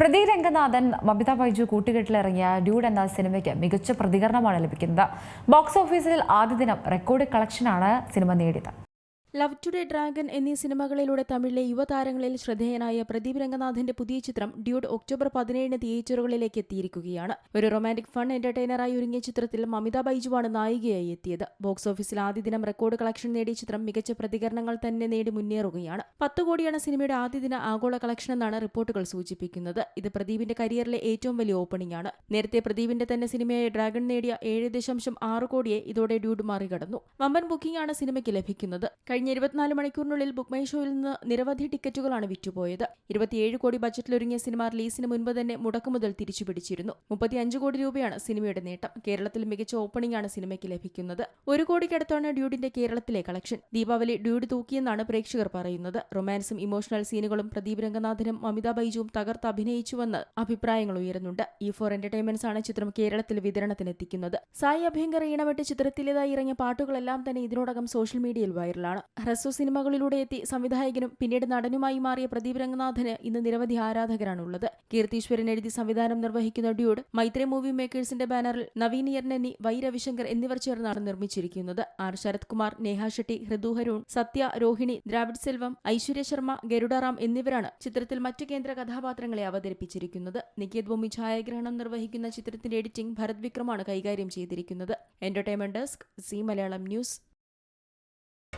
പ്രദീപ് രംഗനാഥൻ മമിത ബൈജു കൂട്ടുകെട്ടിലിറങ്ങിയ ഡ്യൂഡ് എന്ന സിനിമയ്ക്ക് മികച്ച പ്രതികരണമാണ് ലഭിക്കുന്നത്. ബോക്സ് ഓഫീസിൽ ആദ്യ ദിനം റെക്കോർഡ് കളക്ഷനാണ് സിനിമ നേടിയത്. ലവ് ടുഡേ ഡ്രാഗൺ എന്നീ സിനിമകളിലൂടെ തമിഴിലെ യുവതാരങ്ങളിൽ ശ്രദ്ധേയനായ പ്രദീപ് രംഗനാഥിന്റെ പുതിയ ചിത്രം ഡ്യൂഡ് ഒക്ടോബർ പതിനേഴിന് തിയേറ്ററുകളിലേക്ക് എത്തിയിരിക്കുകയാണ്. ഒരു റൊമാന്റിക് ഫൺ എന്റർടൈനറായി ഒരുങ്ങിയ ചിത്രത്തിൽ മമിത ബൈജുവാണ് നായികയായി എത്തിയത്. ബോക്സ് ഓഫീസിൽ ആദ്യ ദിനം റെക്കോർഡ് കളക്ഷൻ നേടിയ ചിത്രം മികച്ച പ്രതികരണങ്ങൾ തന്നെ നേടി മുന്നേറുകയാണ്. പത്ത് കോടിയാണ് സിനിമയുടെ ആദ്യ ദിന ആഗോള കളക്ഷൻ എന്നാണ് റിപ്പോർട്ടുകൾ സൂചിപ്പിക്കുന്നത്. ഇത് പ്രദീപിന്റെ കരിയറിലെ ഏറ്റവും വലിയ ഓപ്പണിംഗ് ആണ്. നേരത്തെ പ്രദീപിന്റെ തന്നെ സിനിമയായ ഡ്രാഗൺ നേടിയ ഏഴ് ദശാംശം ആറ് കോടിയെ ഇതോടെ ഡ്യൂഡ് മറികടന്നു. വമ്പൻ ബുക്കിംഗ് ആണ് സിനിമയ്ക്ക് ലഭിക്കുന്നത്. കഴിഞ്ഞ ഇരുപത്തിനാല് മണിക്കൂറിനുള്ളിൽ ബുക്ക് മൈ ഷോയിൽ നിന്ന് നിരവധി ടിക്കറ്റുകളാണ് വിറ്റുപോയത്. ഇരുപത്തിയേഴ് കോടി ബജറ്റിലൊരുങ്ങിയ സിനിമ റിലീസിന് മുൻപ് തന്നെ മുടക്കുമുതൽ തിരിച്ചു പിടിച്ചിരുന്നു. മുപ്പത്തിയഞ്ച് കോടി രൂപയാണ് സിനിമയുടെ നേട്ടം. കേരളത്തിൽ മികച്ച ഓപ്പണിംഗ് ആണ് സിനിമയ്ക്ക് ലഭിക്കുന്നത്. ഒരു കോടിക്കടുത്താണ് ഡ്യൂഡിന്റെ കേരളത്തിലെ കളക്ഷൻ ദീപാവലി ഡ്യൂഡ് തൂക്കിയെന്നാണ് പ്രേക്ഷകർ പറയുന്നത്. റൊമാൻസും ഇമോഷണൽ സീനുകളും പ്രദീപ് രംഗനാഥനും അമിത ബൈജുവും തകർത്ത് അഭിനയിച്ചുവെന്ന് അഭിപ്രായങ്ങൾ ഉയരുന്നുണ്ട്. ഇ ഫോർ എന്റർടൈൻമെന്റ്സ് ആണ് ചിത്രം കേരളത്തിൽ വിതരണത്തിനെത്തിക്കുന്നത്. സായി അഭ്യങ്കർ ഈണമിട്ട് ചിത്രത്തിലേതായി ഇറങ്ങിയ പാട്ടുകളെല്ലാം തന്നെ ഇതിനോടകം സോഷ്യൽ മീഡിയയിൽ വൈറലാണ് ഹ്രസ്വ സിനിമകളിലൂടെ എത്തി സംവിധായകനും പിന്നീട് നടനുമായി മാറിയ പ്രദീപ് രംഗനാഥന് ഇന്ന് നിരവധി ആരാധകരാണുള്ളത്. കീർത്തീശ്വരൻ എഴുതി സംവിധാനം നിർവഹിക്കുന്ന ഡ്യൂഡ് മൈത്രി മൂവി മേക്കേഴ്സിന്റെ ബാനറിൽ നവീൻ യർനനി വൈ രവിശങ്കർ എന്നിവർ ചേർന്നാണ് നിർമ്മിച്ചിരിക്കുന്നത്. ആർ. ശരത് കുമാർ നേഹ ഷെട്ടി ഹൃദു ഹരൂൺ സത്യ രോഹിണി ദ്രാവിഡ് സെൽവം ഐശ്വര്യ ശർമ്മ ഗരുഡറാം എന്നിവരാണ് ചിത്രത്തിൽ മറ്റു കേന്ദ്ര കഥാപാത്രങ്ങളെ അവതരിപ്പിച്ചിരിക്കുന്നത്. നികേത് ഭൂമി ഛായാഗ്രഹണം നിർവഹിക്കുന്ന ചിത്രത്തിന്റെ എഡിറ്റിംഗ് ഭരത് വിക്രമാണ് കൈകാര്യം ചെയ്തിരിക്കുന്നത്. Entertainment desk Zee Malayalam news